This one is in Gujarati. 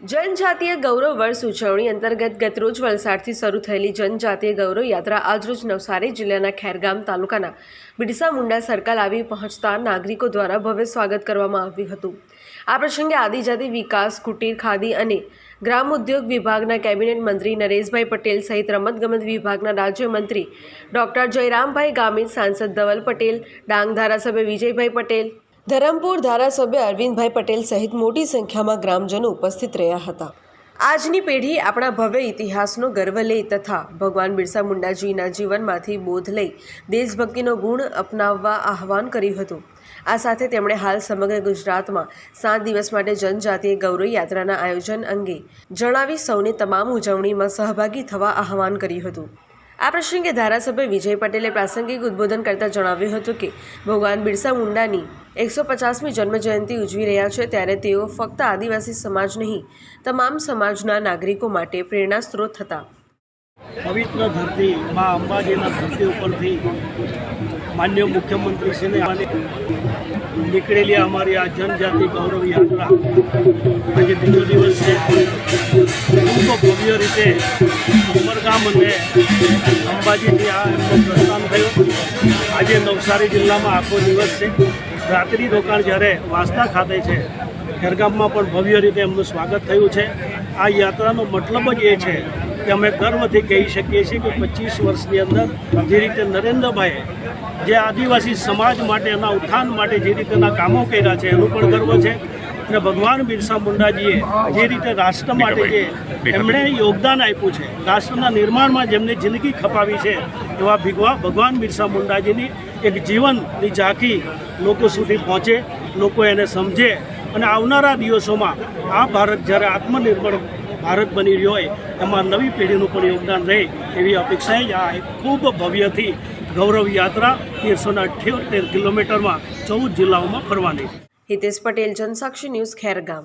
જનજાતીય ગૌરવ વર્ષ ઉજવણી અંતર્ગત ગતરોજ વલસાડથી શરૂ થયેલી જનજાતીય ગૌરવ યાત્રા આજરોજ નવસારી જિલ્લાના ખેરગામ તાલુકાના બિરસા મુંડા સર્કલ આવી પહોંચતા નાગરિકો દ્વારા ભવ્ય સ્વાગત કરવામાં આવ્યું હતું. આ પ્રસંગે આદિજાતિ વિકાસ, કુટીર, ખાદી અને ગ્રામ ઉદ્યોગ વિભાગના કેબિનેટ મંત્રી નરેશભાઈ પટેલ સહિત રમતગમત વિભાગના રાજ્યમંત્રી ડૉક્ટર જયરામભાઈ ગામિત, સાંસદ ધવલ પટેલ, ડાંગ ધારાસભ્ય વિજયભાઈ પટેલ ધરમપુર ધારાસભ્ય અરવિંદભાઈ પટેલ સહિત મોટી સંખ્યામાં ગ્રામજનો ઉપસ્થિત રહ્યા હતા. આજની પેઢી આપણા ભવ્ય ઇતિહાસનો ગર્વ લે તથા ભગવાન બિરસા મુંડાજીના જીવનમાંથી બોધ લઈ દેશભક્તિનો ગુણ અપનાવવા આહવાન કર્યું હતું. આ સાથે તેમણે હાલ સમગ્ર ગુજરાતમાં સાત દિવસ માટે જનજાતીય ગૌરવ યાત્રાના આયોજન અંગે જણાવી સૌને તમામ ઉજવણીમાં સહભાગી થવા આહવાન કર્યું હતું. આ પ્રસંગે ધારાસભ્ય વિજય પટેલે પ્રાસંગિક ઉદ્બોધન કરતા જણાવ્યું હતું કે ભગવાન બિરસા મુંડાની એકસો પચાસમી જન્મજયંતિ ઉજવી રહ્યા છે ત્યારે તેઓ ફક્ત આદિવાસી સમાજ નહીં, તમામ સમાજના નાગરિકો માટે પ્રેરણા સ્ત્રોત હતા. પવિત્ર ધરતી, મા અંબાજીના ધરતી ઉપરથી માન્ય મુખ્યમંત્રીશ્રીને આને નીકળેલી અમારી આ જનજાતિ ગૌરવ યાત્રા, આજે બીજો દિવસ છે. ખૂબ ભવ્ય રીતે ઉમરગામ અને અંબાજીથી આ એમનું પ્રસ્થાન થયું. આજે નવસારી જિલ્લામાં આખો દિવસ છે. રાત્રિ રોકાણ જ્યારે વાંસદા ખાતે છે, ખેરગામમાં પણ ભવ્ય રીતે એમનું સ્વાગત થયું છે. આ યાત્રાનો મતલબ જ એ છે કે અમે ગર્વથી કહી શકીએ છીએ કે પચીસ વર્ષની અંદર જે રીતે નરેન્દ્રભાઈએ જે આદિવાસી સમાજ માટે એના ઉત્થાન માટે જે રીતેના કામો કર્યા છે, એનું પણ ગર્વ છે. અને ભગવાન બિરસા મુંડાજીએ જે રીતે રાષ્ટ્ર માટે જે એમણે યોગદાન આપ્યું છે રાષ્ટ્રના નિર્માણમાં જેમને જિંદગી ખપાવી છે એવા ભીગવા ભગવાન બિરસા મુંડાજીની એક જીવનની ઝાંખી લોકો સુધી પહોંચે લોકો એને સમજે અને આવનારા દિવસોમાં આ ભારત જ્યારે આત્મનિર્ભર ભારત બની રહ્યો હોય એમાં નવી પેઢીનું પણ યોગદાન રહે એવી અપેક્ષાએ જ આ એક ખૂબ ભવ્યથી ગૌરવ યાત્રા તેરસોના અઠ્યોતેર કિલોમીટરમાં ચૌદ જિલ્લાઓમાં ફરવાની છે. હિતેશ પટેલ જનસાક્ષી ન્યૂઝ ખેરગામ.